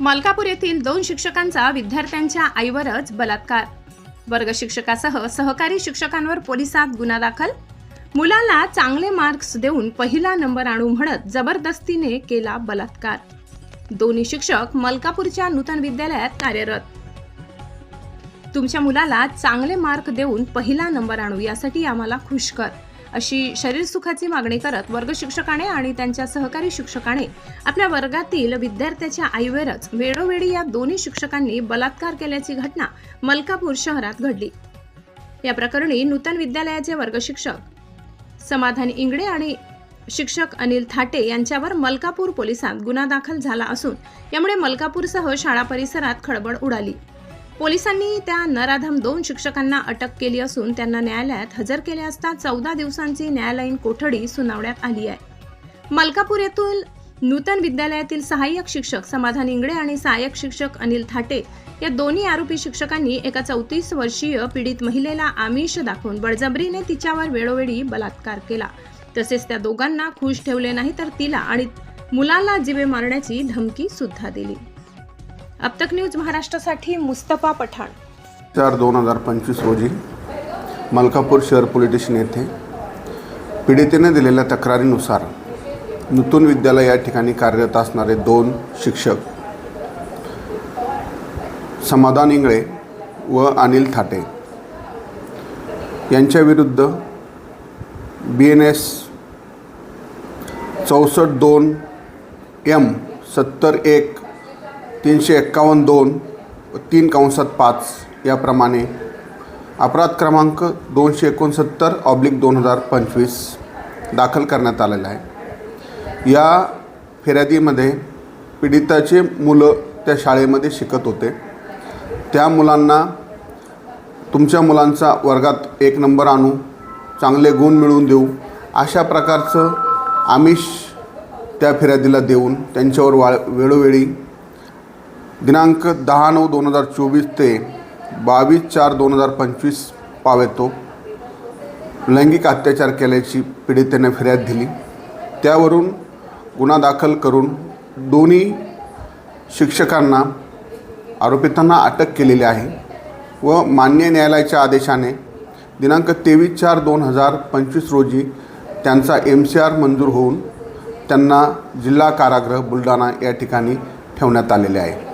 मलकापूर येथील दोन शिक्षकांचा विद्यार्थ्यांच्या आईवरच बलात्कार. वर्ग शिक्षकासह सहकारी शिक्षकांवर पोलिसात गुन्हा दाखल. मुलाला चांगले मार्क्स देऊन पहिला नंबर आणू म्हणत जबरदस्तीने केला बलात्कार. दोन्ही शिक्षक मलकापूरच्या नूतन विद्यालयात कार्यरत. तुमच्या मुलाला चांगले मार्क देऊन पहिला नंबर आणू यासाठी आम्हाला खुश कर. अशी शरीर सुखाची मागणी करत वर्ग शिक्षकाने आणि त्यांच्या सहकारी शिक्षकाने आपल्या वर्गातील विद्यार्थ्याच्या आईवरच वेळोवेळी या दोन्ही शिक्षकांनी बलात्कार केल्याची घटना मलकापूर शहरात घडली. या प्रकरणी नूतन विद्यालयाचे वर्ग शिक्षक समाधान इंगडे आणि शिक्षक अनिल थाटे यांच्यावर मलकापूर पोलिसात गुन्हा दाखल झाला असून यामुळे मलकापूरसह शाळा परिसरात खळबळ उडाली. पोलिसांनी त्या नराधम दोन शिक्षकांना अटक केली असून त्यांना न्यायालयात हजर केले असता चौदा दिवसांची न्यायालयीन कोठडी सुनावण्यात आली आहे. मलकापूर येथील नूतन विद्यालयातील सहाय्यक शिक्षक समाधान इंगडे आणि सहाय्यक शिक्षक अनिल थाटे या दोन्ही आरोपी शिक्षकांनी एका चौतीस वर्षीय पीडित महिलेला आमिष दाखवून बळजबरीने तिच्यावर वेळोवेळी बलात्कार केला. तसेच त्या दोघांना खुश ठेवले नाही तर तिला आणि मुलाला जिवे मारण्याची धमकी सुद्धा दिली. अब तक न्यूज महाराष्ट्रासाठी मुस्तफा पठाण. चार दोन हजार पंचवीस रोजी मलकापूर शहर पोलीस स्टेशन येथे पीडितेने दिलेल्या तक्रारीनुसार नूतन विद्यालय या ठिकाणी कार्यरत असणारे दोन शिक्षक समाधान इंगळे व अनिल थाटे यांच्याविरुद्ध बी एन एस चौसष्ट दोन एम सत्तर एक तीनशे एक्कावन्न दोन तीन कंसात पाच याप्रमाणे. अपराध क्रमांक दोनशे एकोणसत्तर ऑब्लिक दोन हजार पंचवीस दाखल करण्यात आलेला आहे. या फिर्यादीमध्ये पीडिताचे मुलं त्या शाळेमध्ये शिकत होते. त्या मुलांना तुमच्या मुलांचा वर्गात एक नंबर आणू चांगले गुण मिळवून देऊ अशा प्रकारचं आमिष त्या फिर्यादीला देऊन त्यांच्यावर वा वेळोवेळी दिनांक दहा नऊ दोन हजार चोवीस ते बावीस चार दोन हजार पंचवीस पावेतो. लैंगिक अत्याचार केल्याची पीडितेने फिर्याद दिली. त्यावरून गुन्हा दाखल करून दोन्ही शिक्षकांना आरोपितांना अटक केलेली आहे व मान्य न्यायालयाच्या आदेशाने दिनांक तेवीस चार दोन हजार पंचवीस रोजी त्यांचा एम सी आर मंजूर होऊन त्यांना जिल्हा कारागृह बुलढाणा या ठिकाणी ठेवण्यात आलेले आहे.